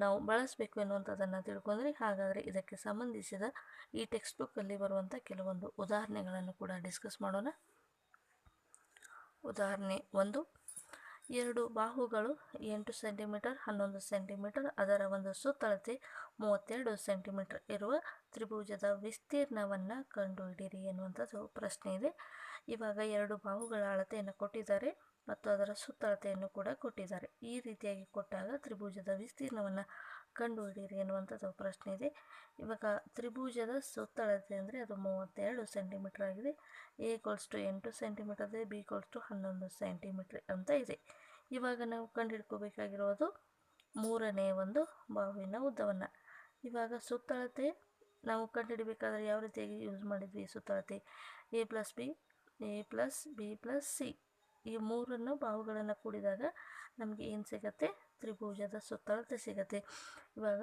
[SPEAKER 1] ನಾವು ಬಳಸಬೇಕು ಎನ್ನುವಂಥದ್ದನ್ನು ತಿಳ್ಕೊಂಡ್ರೆ ಹಾಗಾದರೆ ಇದಕ್ಕೆ ಸಂಬಂಧಿಸಿದ ಈ ಟೆಕ್ಸ್ಟ್ ಬುಕ್ಕಲ್ಲಿ ಬರುವಂಥ ಕೆಲವೊಂದು ಉದಾಹರಣೆಗಳನ್ನು ಕೂಡ ಡಿಸ್ಕಸ್ ಮಾಡೋಣ. ಉದಾಹರಣೆ ಒಂದು, ಎರಡು ಬಾಹುಗಳು ಎಂಟು ಸೆಂಟಿಮೀಟರ್, ಹನ್ನೊಂದು ಸೆಂಟಿಮೀಟರ್, ಅದರ ಒಂದು ಸುತ್ತಳತೆ ಮೂವತ್ತೆರಡು ಸೆಂಟಿಮೀಟರ್ ಇರುವ ತ್ರಿಭುಜದ ವಿಸ್ತೀರ್ಣವನ್ನು ಕಂಡುಹಿಡಿಯಿರಿ ಎನ್ನುವಂಥದ್ದು ಪ್ರಶ್ನೆ ಇದೆ. ಇವಾಗ ಎರಡು ಬಾಹುಗಳ ಅಳತೆಯನ್ನು ಕೊಟ್ಟಿದ್ದಾರೆ ಮತ್ತು ಅದರ ಸುತ್ತಳತೆಯನ್ನು ಕೂಡ ಕೊಟ್ಟಿದ್ದಾರೆ. ಈ ರೀತಿಯಾಗಿ ಕೊಟ್ಟಾಗ ತ್ರಿಭುಜದ ವಿಸ್ತೀರ್ಣವನ್ನು ಕಂಡುಹಿಡಿಯಿರಿ ಎನ್ನುವಂಥದ್ದು ಪ್ರಶ್ನೆ ಇದೆ. ಇವಾಗ ತ್ರಿಭುಜದ ಸುತ್ತಳತೆ ಅಂದರೆ ಅದು ಮೂವತ್ತೆರಡು ಸೆಂಟಿಮೀಟರ್ ಆಗಿದೆ. ಎ ಕೋಲ್ಸ್ ಟು ಎಂಟು ಸೆಂಟಿಮೀಟರ್ ಇದೆ. ಬಿ ಕೋಲ್ಸ್ ಟು ಹನ್ನೊಂದು ಸೆಂಟಿಮೀಟ್ರ್ ಅಂತ ಇದೆ. ಇವಾಗ ನಾವು ಕಂಡುಹಿಡ್ಕೋಬೇಕಾಗಿರೋದು ಮೂರನೇ ಒಂದು ಬಾವಿನ ಉದ್ದವನ್ನು. ಇವಾಗ ಸುತ್ತಳತೆ ನಾವು ಕಂಡುಹಿಡಬೇಕಾದ್ರೆ ಯಾವ ರೀತಿಯಾಗಿ ಯೂಸ್ ಮಾಡಿದ್ವಿ? ಸುತ್ತಳತೆ A plus B A plus B plus C ಈ ಮೂರನ್ನು ಬಾವುಗಳನ್ನು ಕೂಡಿದಾಗ ನಮಗೆ ಏನು ಸಿಗತ್ತೆ? ತ್ರಿಭುಜದ ಸುತ್ತಳತೆ ಸಿಗತ್ತೆ. ಇವಾಗ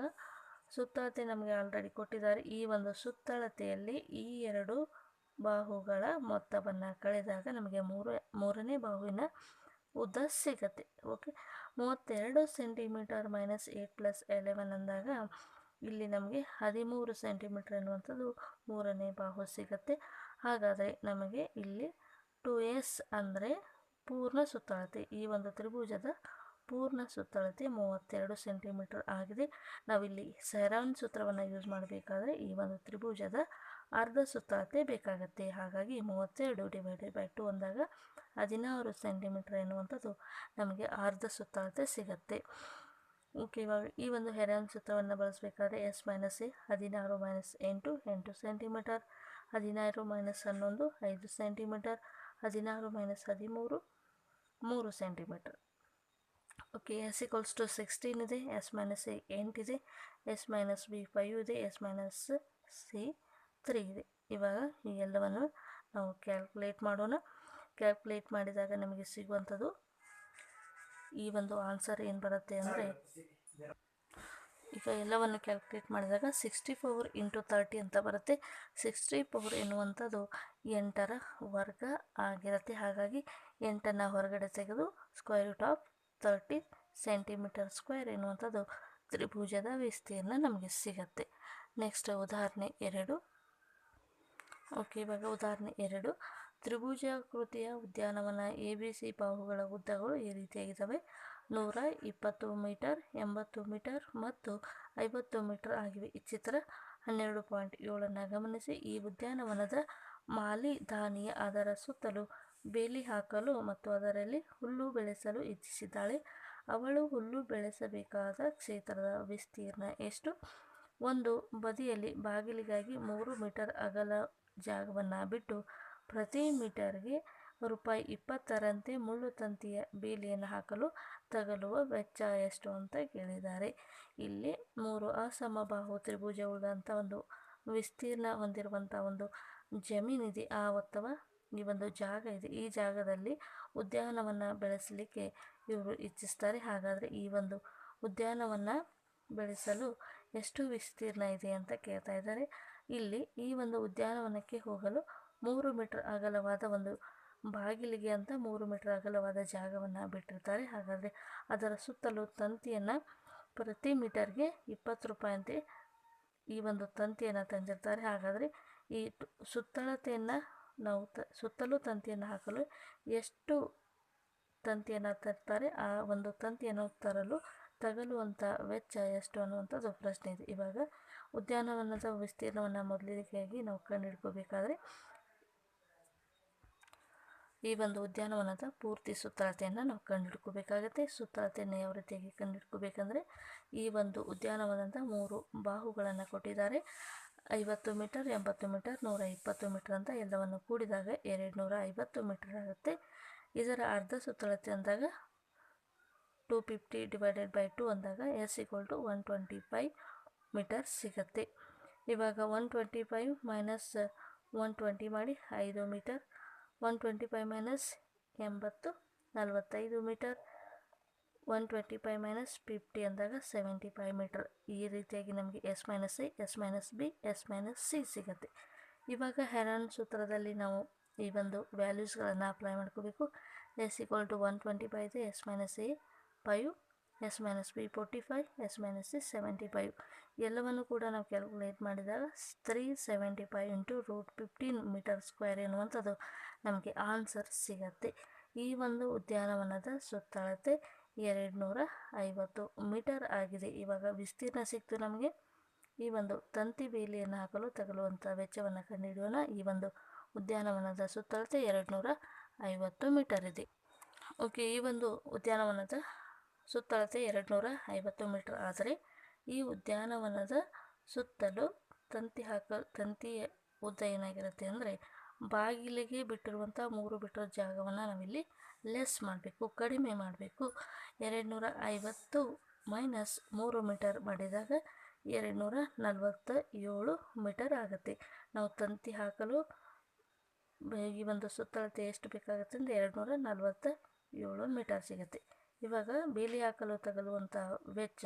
[SPEAKER 1] ಸುತ್ತಳತೆ ನಮಗೆ ಆಲ್ರೆಡಿ ಕೊಟ್ಟಿದ್ದಾರೆ. ಈ ಒಂದು ಸುತ್ತಳತೆಯಲ್ಲಿ ಈ ಎರಡು ಬಾಹುಗಳ ಮೊತ್ತವನ್ನು ಕಳೆದಾಗ ನಮಗೆ ಮೂರು, ಮೂರನೇ ಬಾಹುವಿನ ಉದ್ದ ಸಿಗತ್ತೆ. ಓಕೆ ಮೂವತ್ತೆರಡು centimetre minus eight plus eleven ಅಂದಾಗ ಇಲ್ಲಿ ನಮಗೆ ಹದಿಮೂರು ಸೆಂಟಿಮೀಟರ್ ಅನ್ನುವಂಥದ್ದು ಮೂರನೇ ಬಾಹು ಸಿಗತ್ತೆ. ಹಾಗಾದರೆ ನಮಗೆ ಇಲ್ಲಿ ಟು ಎಸ್ ಅಂದರೆ ಪೂರ್ಣ ಸುತ್ತಳತೆ. ಈ ಒಂದು ತ್ರಿಭುಜದ ಪೂರ್ಣ ಸುತ್ತಳತೆ ಮೂವತ್ತೆರಡು ಸೆಂಟಿಮೀಟರ್ ಆಗಿದೆ. ನಾವಿಲ್ಲಿ ಸೆರಾನ್ ಸೂತ್ರವನ್ನು ಯೂಸ್ ಮಾಡಬೇಕಾದ್ರೆ ಈ ಒಂದು ತ್ರಿಭುಜದ ಅರ್ಧ ಸುತ್ತಳತೆ ಬೇಕಾಗುತ್ತೆ. ಹಾಗಾಗಿ ಮೂವತ್ತೆರಡು ಡಿವೈಡೆಡ್ ಬೈ ಟು ಅಂದಾಗ ಹದಿನಾರು ಸೆಂಟಿಮೀಟರ್ ಎನ್ನುವಂಥದ್ದು ನಮಗೆ ಅರ್ಧ ಸುತ್ತಳತೆ ಸಿಗುತ್ತೆ. ಓಕೆ ಇವಾಗ ಈ ಒಂದು ಹೆರಾನ್ ಸೂತ್ರವನ್ನು ಬಳಸಬೇಕಾದ್ರೆ ಎಸ್ ಮೈನಸ್ ಎ ಹದಿನಾರು ಮೈನಸ್ ಎಂಟು ಎಂಟು ಸೆಂಟಿಮೀಟರ್, ಹದಿನಾರು ಮೈನಸ್ ಹನ್ನೊಂದು ಐದು ಸೆಂಟಿಮೀಟರ್, ಹದಿನಾರು ಮೈನಸ್ ಹದಿಮೂರು ಮೂರು centimetre. Okay S equals to sixteen ಇದೆ ಎಸ್ ಮೈನಸ್ ಎ ಎಂಟಿದೆ ಎಸ್ ಮೈನಸ್ ಬಿ ಫೈವ್ ಇದೆ ಎಸ್ ಮೈನಸ್ ಸಿ ತ್ರೀ ಇದೆ. ಇವಾಗ ಈ ಎಲ್ಲವನ್ನು ನಾವು ಕ್ಯಾಲ್ಕುಲೇಟ್ ಮಾಡೋಣ. ಕ್ಯಾಲ್ಕುಲೇಟ್ ಮಾಡಿದಾಗ ನಮಗೆ ಸಿಗುವಂಥದ್ದು ಈ ಒಂದು ಆನ್ಸರ್ ಏನು ಬರುತ್ತೆ ಅಂದರೆ ಈಗ ಎಲ್ಲವನ್ನು ಕ್ಯಾಲ್ಕುಲೇಟ್ ಮಾಡಿದಾಗ ಸಿಕ್ಸ್ಟಿ ಫೋರ್ ಇಂಟು ತರ್ಟಿ ಅಂತ ಬರುತ್ತೆ. ಸಿಕ್ಸ್ಟಿ ಫೋರ್ ಎನ್ನುವಂಥದ್ದು ಎಂಟರ ವರ್ಗ ಆಗಿರುತ್ತೆ. ಹಾಗಾಗಿ ಎಂಟನ್ನು ಹೊರಗಡೆ ತೆಗೆದು square root of thirty centimetre square ಎನ್ನುವಂಥದ್ದು ತ್ರಿಭುಜದ ವಿಸ್ತೀರ್ಣ ನಮಗೆ ಸಿಗತ್ತೆ. ನೆಕ್ಸ್ಟ್ ಉದಾಹರಣೆ ಎರಡು. ಓಕೆ ಇವಾಗ ಉದಾಹರಣೆ ಎರಡು. ತ್ರಿಭುಜಾಕೃತಿಯ ಉದ್ಯಾನವನ ಎ ಬಿ ಸಿ ಬಾಹುಗಳ ಉದ್ದಗಳು ಈ ರೀತಿಯಾಗಿದ್ದಾವೆ. ನೂರ ಇಪ್ಪತ್ತು ಮೀಟರ್, ಎಂಬತ್ತು ಮೀಟರ್ ಮತ್ತು ಐವತ್ತು ಮೀಟರ್ ಆಗಿವೆ. ಈ ಚಿತ್ರ ಹನ್ನೆರಡು ಪಾಯಿಂಟ್ ಏಳನ್ನು ಗಮನಿಸಿ. ಈ ಉದ್ಯಾನವನದ ಮಾಲಿ ದಾನಿಯ ಅದರ ಸುತ್ತಲೂ ಬೇಲಿ ಹಾಕಲು ಮತ್ತು ಅದರಲ್ಲಿ ಹುಲ್ಲು ಬೆಳೆಸಲು ಇಚ್ಛಿಸಿದ್ದಾಳೆ. ಅವಳು ಹುಲ್ಲು ಬೆಳೆಸಬೇಕಾದ ಕ್ಷೇತ್ರದ ವಿಸ್ತೀರ್ಣ ಎಷ್ಟು? ಒಂದು ಬದಿಯಲ್ಲಿ ಬಾಗಿಲಿಗಾಗಿ ಮೂರು ಮೀಟರ್ ಅಗಲ ಜಾಗವನ್ನು ಬಿಟ್ಟು ಪ್ರತಿ ಮೀಟರ್ಗೆ ರೂಪಾಯಿ ಇಪ್ಪತ್ತರಂತೆ ಮುಳ್ಳು ತಂತಿಯ ಬೇಲಿಯನ್ನು ಹಾಕಲು ತಗಲುವ ವೆಚ್ಚ ಎಷ್ಟು ಅಂತ ಕೇಳಿದ್ದಾರೆ. ಇಲ್ಲಿ ಮೂರು ಅಸಮಬಾಹು ತ್ರಿಭುಜವುಳ್ಳಂಥ ಒಂದು ವಿಸ್ತೀರ್ಣ ಹೊಂದಿರುವಂಥ ಒಂದು ಜಮೀನಿದೆ ಆ ಒತ್ತವ, ಈ ಒಂದು ಜಾಗ ಇದೆ. ಈ ಜಾಗದಲ್ಲಿ ಉದ್ಯಾನವನ್ನು ಬೆಳೆಸಲಿಕ್ಕೆ ಇವರು ಇಚ್ಛಿಸ್ತಾರೆ. ಹಾಗಾದರೆ ಈ ಒಂದು ಉದ್ಯಾನವನ್ನು ಬೆಳೆಸಲು ಎಷ್ಟು ವಿಸ್ತೀರ್ಣ ಇದೆ ಅಂತ ಕೇಳ್ತಾ ಇದ್ದಾರೆ. ಇಲ್ಲಿ ಈ ಒಂದು ಉದ್ಯಾನವನಕ್ಕೆ ಹೋಗಲು ಮೂರು ಮೀಟರ್ ಅಗಲವಾದ ಒಂದು ಬಾಗಿಲಿಗೆ ಅಂತ ಮೂರು ಮೀಟರ್ ಅಗಲವಾದ ಜಾಗವನ್ನು ಬಿಟ್ಟಿರ್ತಾರೆ. ಹಾಗಾದರೆ ಅದರ ಸುತ್ತಲೂ ತಂತಿಯನ್ನು ಪ್ರತಿ ಮೀಟರ್ಗೆ ಇಪ್ಪತ್ತು ರೂಪಾಯಿ ಅಂತೆ ಈ ಒಂದು ತಂತಿಯನ್ನು ತಂದಿರ್ತಾರೆ. ಹಾಗಾದರೆ ಈ ಸುತ್ತಳತೆಯನ್ನು ನಾವು ತ ಸುತ್ತಲೂ ತಂತಿಯನ್ನು ಹಾಕಲು ಎಷ್ಟು ತಂತಿಯನ್ನು ತರ್ತಾರೆ, ಆ ಒಂದು ತಂತಿಯನ್ನು ತರಲು ತಗಲುವಂಥ ವೆಚ್ಚ ಎಷ್ಟು ಅನ್ನುವಂಥದ್ದು ಪ್ರಶ್ನೆ ಇದೆ. ಇವಾಗ ಉದ್ಯಾನವನದ ವಿಸ್ತೀರ್ಣವನ್ನು ಮೊದಲಿಗೆಯಾಗಿ ನಾವು ಕಂಡುಹಿಡ್ಕೋಬೇಕಾದ್ರೆ ಈ ಒಂದು ಉದ್ಯಾನವನದ ಪೂರ್ತಿ ಸುತ್ತಳತೆಯನ್ನು ನಾವು ಕಂಡುಹಿಡ್ಕೋಬೇಕಾಗತ್ತೆ. ಸುತ್ತಳತೆಯನ್ನು ಯಾವ ರೀತಿಯಾಗಿ ಕಂಡುಹಿಡ್ಕೋಬೇಕಂದ್ರೆ ಈ ಒಂದು ಉದ್ಯಾನವನದ ಮೂರು ಬಾಹುಗಳನ್ನು ಕೊಟ್ಟಿದ್ದಾರೆ. ಐವತ್ತು ಮೀಟರ್, ಎಂಬತ್ತು ಮೀಟರ್, ನೂರ ಇಪ್ಪತ್ತು ಮೀಟರ್ ಅಂತ ಎಲ್ಲವನ್ನು ಕೂಡಿದಾಗ ಎರಡು ನೂರ ಐವತ್ತು ಮೀಟರ್ ಆಗುತ್ತೆ. ಇದರ ಅರ್ಧ ಸುತ್ತಳತೆ ಅಂದಾಗ two fifty divided by two ಅಂದಾಗ S equal to one twenty five metre ಸಿಗುತ್ತೆ. ಇವಾಗ one twenty five minus one twenty ಮಾಡಿ ಐದು metre one twenty five minus ಎಂಬತ್ತು, ನಲವತ್ತೈದು metre one twenty five minus fifty ಅಂದಾಗ ಸೆವೆಂಟಿ ಫೈವ್ ಮೀಟರ್ ಈ ರೀತಿಯಾಗಿ ನಮಗೆ S minus A S minus B S minus C ಸಿಗುತ್ತೆ. ಇವಾಗ ಹೆರಾನ್ ಸೂತ್ರದಲ್ಲಿ ನಾವು ಈ ಒಂದು ವ್ಯಾಲ್ಯೂಸ್ಗಳನ್ನು ಅಪ್ಲೈ ಮಾಡ್ಕೋಬೇಕು. S equal to one twenty five ಇದೆ S minus A five S minus B forty five S minus C seventy five ಎಲ್ಲವನ್ನು ಕೂಡ ನಾವು ಕ್ಯಾಲ್ಕುಲೇಟ್ ಮಾಡಿದಾಗ three seventy five into root fifteen metre square ಎನ್ನುವಂಥದ್ದು. ನಮಗೆ ಆನ್ಸರ್ ಸಿಗತ್ತೆ. ಈ ಒಂದು ಉದ್ಯಾನವನದ ಸುತ್ತಳತೆ ಎರಡು ನೂರ ಐವತ್ತು ಮೀಟರ್ ಆಗಿದೆ. ಇವಾಗ ವಿಸ್ತೀರ್ಣ ಸಿಕ್ತು ನಮಗೆ. ಈ ಒಂದು ತಂತಿ ಬೇಲಿಯನ್ನು ಹಾಕಲು ತಗಲುವಂಥ ವೆಚ್ಚವನ್ನು ಕಂಡುಹಿಡಿಯೋಣ. ಈ ಒಂದು ಉದ್ಯಾನವನದ ಸುತ್ತಳತೆ ಎರಡು ನೂರ ಐವತ್ತು ಮೀಟರ್ ಇದೆ. ಓಕೆ, ಈ ಒಂದು ಉದ್ಯಾನವನದ ಸುತ್ತಳತೆ ಎರಡು ನೂರ ಐವತ್ತು ಮೀಟರ್. ಆದರೆ ಈ ಉದ್ಯಾನವನದ ಸುತ್ತಲೂ ತಂತಿ ಹಾಕ ತಂತಿ ಉದ್ದ ಏನಾಗಿರುತ್ತೆ ಅಂದರೆ ಬಾಗಿಲಿಗೆ ಬಿಟ್ಟಿರುವಂಥ ಮೂರು ಬಿಟ್ಟಿರೋ ಜಾಗವನ್ನು ನಾವಿಲ್ಲಿ ಲೆಸ್ ಮಾಡಬೇಕು, ಕಡಿಮೆ ಮಾಡಬೇಕು. ಎರಡು ನೂರ ಐವತ್ತು ಮೈನಸ್ ಮೂರು ಮೀಟರ್ ಮಾಡಿದಾಗ ಎರಡು ನೂರ ನಲವತ್ತ ಏಳು ಮೀಟರ್ ಆಗುತ್ತೆ. ನಾವು ತಂತಿ ಹಾಕಲು ಈ ಒಂದು ಸುತ್ತಳತೆ ಎಷ್ಟು ಬೇಕಾಗುತ್ತೆ ಅಂದರೆ ಎರಡುನೂರ ನಲವತ್ತ ಏಳು ಮೀಟರ್ ಸಿಗುತ್ತೆ. ಇವಾಗ ಬೇಲಿ ಹಾಕಲು ತಗಲುವಂಥ ವೆಚ್ಚ,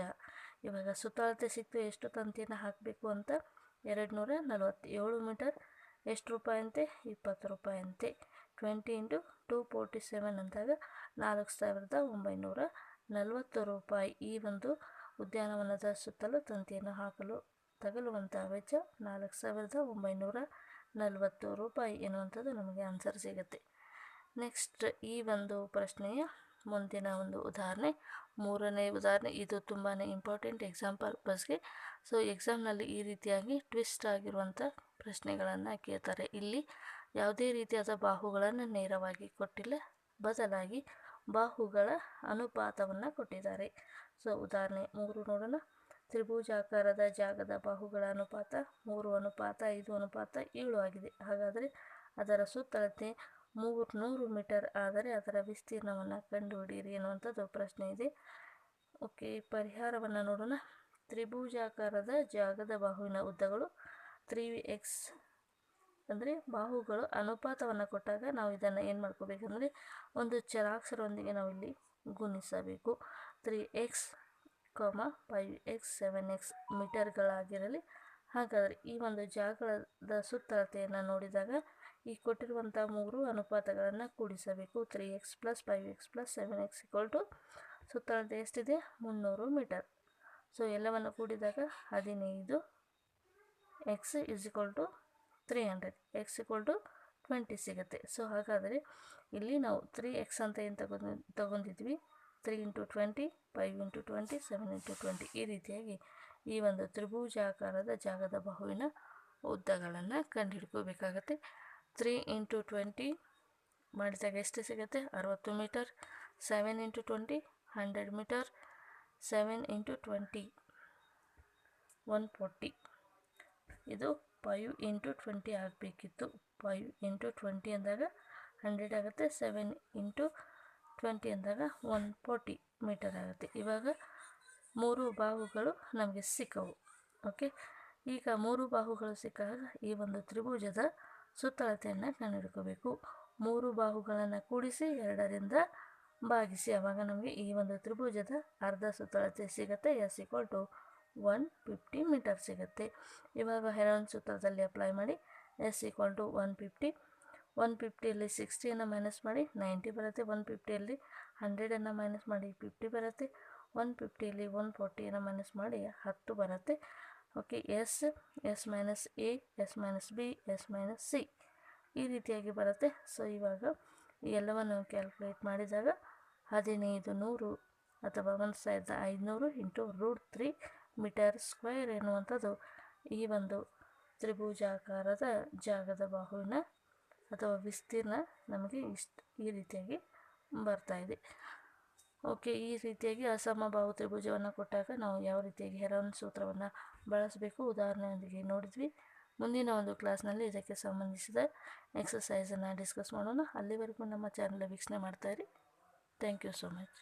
[SPEAKER 1] ಇವಾಗ ಸುತ್ತಳತೆ ಸಿಕ್ತು ಎಷ್ಟು ತಂತಿಯನ್ನು ಹಾಕಬೇಕು ಅಂತ ಎರಡು ನೂರ ನಲವತ್ತೇಳು ಮೀಟರ್ ಎಷ್ಟು ರೂಪಾಯಿ ಅಂತೆ? ಇಪ್ಪತ್ತು ರೂಪಾಯಿ ಅಂತೆ. Twenty into two forty seven ಅಂದಾಗ ನಾಲ್ಕು ಸಾವಿರದ ಒಂಬೈನೂರ ನಲವತ್ತು ರೂಪಾಯಿ. ಈ ಒಂದು ಉದ್ಯಾನವನದ ಸುತ್ತಲೂ ತಂತಿಯನ್ನು ಹಾಕಲು ತಗಲುವಂಥ ವೆಚ್ಚ ನಾಲ್ಕು ಸಾವಿರದ ಒಂಬೈನೂರ ನಲವತ್ತು ರೂಪಾಯಿ ಎನ್ನುವಂಥದ್ದು ನಮಗೆ ಆನ್ಸರ್ ಸಿಗುತ್ತೆ. ನೆಕ್ಸ್ಟ್ ಈ ಒಂದು ಪ್ರಶ್ನೆಯ ಮುಂದಿನ ಒಂದು ಉದಾಹರಣೆ, ಮೂರನೇ ಉದಾಹರಣೆ. ಇದು ತುಂಬಾ ಇಂಪಾರ್ಟೆಂಟ್ ಎಕ್ಸಾಂಪಲ್ ಪರ್ಪಸ್ಗೆ ಸೊ ಎಕ್ಸಾಮ್ನಲ್ಲಿ ಈ ರೀತಿಯಾಗಿ ಟ್ವಿಸ್ಟ್ ಆಗಿರುವಂಥ ಪ್ರಶ್ನೆಗಳನ್ನು ಕೇಳ್ತಾರೆ. ಇಲ್ಲಿ ಯಾವುದೇ ರೀತಿಯಾದ ಬಾಹುಗಳನ್ನು ನೇರವಾಗಿ ಕೊಟ್ಟಿಲ್ಲ, ಬದಲಾಗಿ ಬಾಹುಗಳ ಅನುಪಾತವನ್ನು ಕೊಟ್ಟಿದ್ದಾರೆ. ಸೊ, ಉದಾಹರಣೆ ಮೂರು ನೋಡೋಣ. ತ್ರಿಭುಜಾಕಾರದ ಜಾಗದ ಬಾಹುಗಳ ಅನುಪಾತ ಮೂರು ಅನುಪಾತ, ಐದು ಅನುಪಾತ, ಏಳು ಆಗಿದೆ. ಹಾಗಾದರೆ ಅದರ ಸುತ್ತಳತೆ ಮೂರ್ನೂರು ಮೀಟರ್ ಆದರೆ ಅದರ ವಿಸ್ತೀರ್ಣವನ್ನು ಕಂಡುಹಿಡಿಯಿರಿ ಎನ್ನುವಂಥದ್ದು ಪ್ರಶ್ನೆ ಇದೆ. ಓಕೆ, ಪರಿಹಾರವನ್ನು ನೋಡೋಣ. ತ್ರಿಭುಜಾಕಾರದ ಜಾಗದ ಬಾಹುವಿನ ಉದ್ದಗಳು ತ್ರೀ ಎಕ್ಸ್ ಅಂದರೆ ಬಾಹುಗಳು ಅನುಪಾತವನ್ನು ಕೊಟ್ಟಾಗ ನಾವು ಇದನ್ನು ಏನು ಮಾಡ್ಕೋಬೇಕಂದ್ರೆ ಒಂದು ಚರಾಕ್ಷರೊಂದಿಗೆ ನಾವು ಇಲ್ಲಿ ಗುಣಿಸಬೇಕು. Three X comma five X seven X ಮೀಟರ್ಗಳಾಗಿರಲಿ. ಹಾಗಾದರೆ ಈ ಒಂದು ಜಾಗದ ಸುತ್ತಳತೆಯನ್ನು ನೋಡಿದಾಗ ಈ ಕೊಟ್ಟಿರುವಂಥ ಮೂರು ಅನುಪಾತಗಳನ್ನು ಕೂಡಿಸಬೇಕು. Three X plus five X plus seven X equal to ಸುತ್ತಳತೆ ಎಷ್ಟಿದೆ? ಮುನ್ನೂರು ಮೀಟರ್. ಸೊ, ಎಲ್ಲವನ್ನು ಕೂಡಿದಾಗ ಹದಿನೈದು X is equal to three hundred X equal to twenty ಸಿಗುತ್ತೆ. ಸೊ ಹಾಗಾದರೆ ಇಲ್ಲಿ ನಾವು ತ್ರೀ ಎಕ್ಸ್ ಅಂತ ಏನು ತಗೊಂಡು, ತಗೊಂಡಿದ್ವಿ? Three into twenty five into twenty seven into twenty ಈ ರೀತಿಯಾಗಿ ಈ ಒಂದು ತ್ರಿಭುಜಾಕಾರದ ಜಾಗದ ಬಹುವಿನ ಉದ್ದಗಳನ್ನು ಕಂಡುಹಿಡ್ಕೋಬೇಕಾಗತ್ತೆ. ತ್ರೀ ಇಂಟು ಟ್ವೆಂಟಿ ಮಾಡಿದಾಗ ಎಷ್ಟು ಸಿಗುತ್ತೆ? ಅರವತ್ತು metre. Seven into twenty hundred metre. Seven into twenty one forty ಇದು ಫೈವ್ ಇಂಟು ಟ್ವೆಂಟಿ ಆಗಬೇಕಿತ್ತು. ಫೈವ್ ಇಂಟು ಟ್ವೆಂಟಿ ಅಂದಾಗ ಹಂಡ್ರೆಡ್ ಆಗುತ್ತೆ ಸೆವೆನ್ ಇಂಟು ಟ್ವೆಂಟಿ ಅಂದಾಗ ಒನ್ ಫೋರ್ಟಿ ಮೀಟರ್ ಆಗುತ್ತೆ. ಇವಾಗ ಮೂರು ಬಾಹುಗಳು ನಮಗೆ ಸಿಕ್ಕವು ಓಕೆ ಈಗ ಮೂರು ಬಾಹುಗಳು ಸಿಕ್ಕಾಗ ಈ ಒಂದು ತ್ರಿಭುಜದ ಸುತ್ತಳತೆಯನ್ನು ಕಂಡುಹಿಡ್ಕೋಬೇಕು ಮೂರು ಬಾಹುಗಳನ್ನು ಕೂಡಿಸಿ ಎರಡರಿಂದ ಭಾಗಿಸಿ ಆವಾಗ ನಮಗೆ ಈ ಒಂದು ತ್ರಿಭುಜದ ಅರ್ಧ ಸುತ್ತಳತೆ ಸಿಗುತ್ತೆ S equal to one fifty metre ಸಿಗುತ್ತೆ. ಇವಾಗ ಹೆರಾನ್ ಸೂತ್ರದಲ್ಲಿ ಅಪ್ಲೈ ಮಾಡಿ S equal to one fifty. One ಫಿಫ್ಟಿಯಲ್ಲಿ ಸಿಕ್ಸ್ಟಿಯನ್ನು ಮೈನಸ್ ಮಾಡಿ ನೈಂಟಿ ಬರುತ್ತೆ. ಒನ್ ಫಿಫ್ಟಿಯಲ್ಲಿ ಹಂಡ್ರೆಡನ್ನು ಮೈನಸ್ ಮಾಡಿ ಫಿಫ್ಟಿ ಬರುತ್ತೆ. ಒನ್ ಫಿಫ್ಟಿಯಲ್ಲಿ ಒನ್ ಫೋರ್ಟಿಯನ್ನು ಮೈನಸ್ ಮಾಡಿ, ಹತ್ತು ಬರುತ್ತೆ. Okay S S minus A S minus B S minus C ಈ ರೀತಿಯಾಗಿ ಬರುತ್ತೆ. ಸೊ ಇವಾಗ ಎಲ್ಲವನ್ನು ಕ್ಯಾಲ್ಕುಲೇಟ್ ಮಾಡಿದಾಗ ಹದಿನೈದು ನೂರು ಅಥವಾ ಒಂದು ಸಾವಿರದ ಐದುನೂರು into root three metre square ಎನ್ನುವಂಥದ್ದು ಈ ಒಂದು ತ್ರಿಭುಜಾಕಾರದ ಜಾಗದ ಬಾಹುವಿನ ಅಥವಾ ವಿಸ್ತೀರ್ಣ ನಮಗೆ ಇಷ್ಟು ಈ ರೀತಿಯಾಗಿ ಬರ್ತಾ ಇದೆ. ಓಕೆ, ಈ ರೀತಿಯಾಗಿ ಅಸಮಬಾಹು ತ್ರಿಭುಜವನ್ನು ಕೊಟ್ಟಾಗ ನಾವು ಯಾವ ರೀತಿಯಾಗಿ ಹೆರೋನ್ ಸೂತ್ರವನ್ನು ಬಳಸಬೇಕು? ಉದಾಹರಣೆಯೊಂದಿಗೆ ನೋಡಿದ್ವಿ. ಮುಂದಿನ ಒಂದು ಕ್ಲಾಸ್ನಲ್ಲಿ ಇದಕ್ಕೆ ಸಂಬಂಧಿಸಿದ ಎಕ್ಸಸೈಸನ್ನು ಡಿಸ್ಕಸ್ ಮಾಡೋಣ. ಅಲ್ಲಿವರೆಗೂ ನಮ್ಮ ಚಾನಲ್ ವೀಕ್ಷಣೆ ಮಾಡ್ತಾಯಿರಿ ಥ್ಯಾಂಕ್ ಯು ಸೋ ಮಚ್